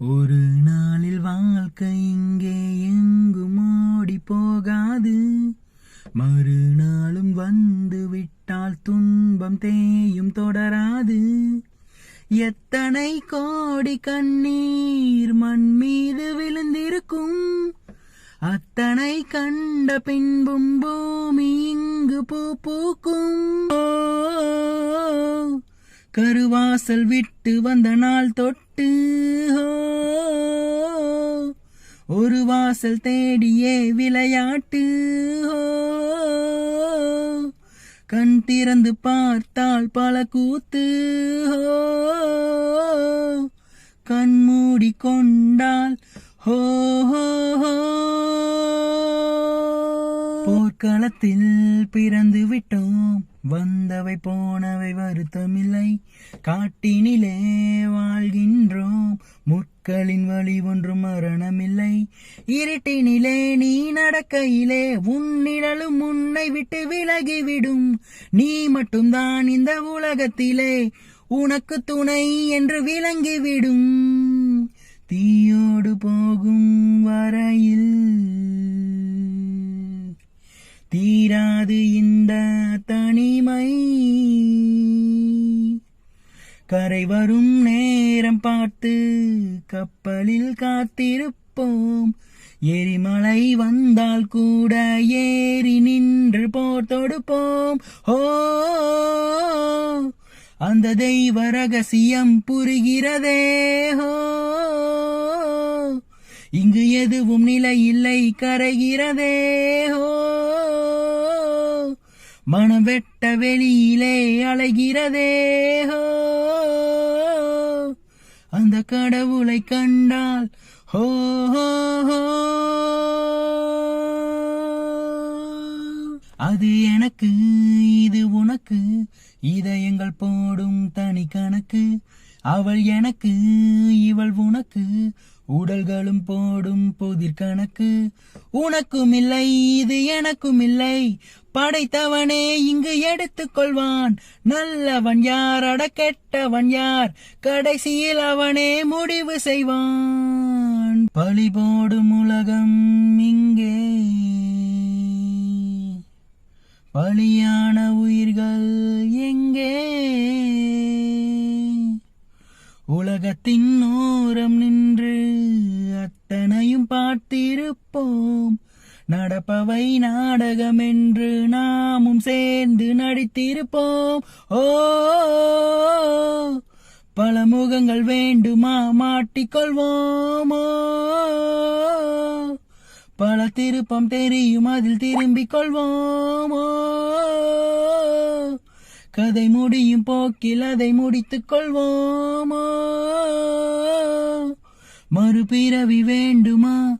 ஒரு நாளில் வாழ்க்கை இங்கே எங்கும் ஓடி போகாது. மறுநாளும் வந்து விட்டால் துன்பம் தேயும் தொடராது. எத்தனை கோடி கண்ணீர் மண் மீது விழுந்திருக்கும். அத்தனை கண்ட பின்பும் பூமி இங்கு பூ பூக்கும். கருவாசல் விட்டு வந்த நாள் தொட்டு ஒரு வாசல் தேடியே விளையாட்டு. கண் திறந்து பார்த்தால் பல கூத்து. கண் மூடி கொண்டால் ஹோ போர்க்களத்தில் பிறந்து விட்டோம் வந்தவை போனவை வருத்தமில்லை. காட்டினிலே வாழ்கின்றோம். முட்களின் வழி ஒன்றும் மரணமில்லை. இருட்டினிலே நீ நடக்கையிலே உன்னிழலும் உன்னை விட்டு விலகிவிடும். நீ மட்டும்தான் இந்த உலகத்திலே உனக்கு துணை என்று விளங்கிவிடும். தீயோடு போகும் வரையில் தீராது இந்த தனிமை. கரை வரும் நேரம் பார்த்து கப்பலில் காத்திருப்போம். எரிமலை வந்தால் கூட ஏறி நின்று போர் தொடுப்போம். ஓ அந்த தெய்வ ரகசியம் புரிகிறதே. ஹோ! இங்கு எதுவும் நிலை இல்லை கரைகிறதே. ஹோ! மனவெட்ட வெளியிலே அலைகிறதே ஹோ. அந்த கடவுளை கண்டால் ஹோ ஹோ ஹோ. அது எனக்கு இது உனக்கு இதயங்கள் போடும் தனி கணக்கு. அவள் எனக்கு இவள் உனக்கு உடல்களும் போடும் புதிர் கணக்கு. உனக்கும் இல்லை இது எனக்கும் இல்லை படைத்தவனே இங்கு எடுத்துக் கொள்வான். நல்லவன் யார் அட கெட்டவன் யார்? கடைசியில் அவனே முடிவு செய்வான். பழி போடும் உலகம் இங்கே. பலியான உயிர்கள் எங்கே? உலகத்தின் ஓரம் நின்று பார்த்திருப்போம் நடப்பவை நாடகம் என்று நாமும் சேர்ந்து நடித்திருப்போம். ஓ பல முகங்கள் வேண்டுமா மாட்டிக்கொள்வோமோ? பல திருப்பம் தெரியும் அதில் திரும்பிக் கொள்வோமோ. கதை முடியும் போக்கில் அதை முடித்துக் கொள்வோமோ. மறுபிறவி வேண்டுமா?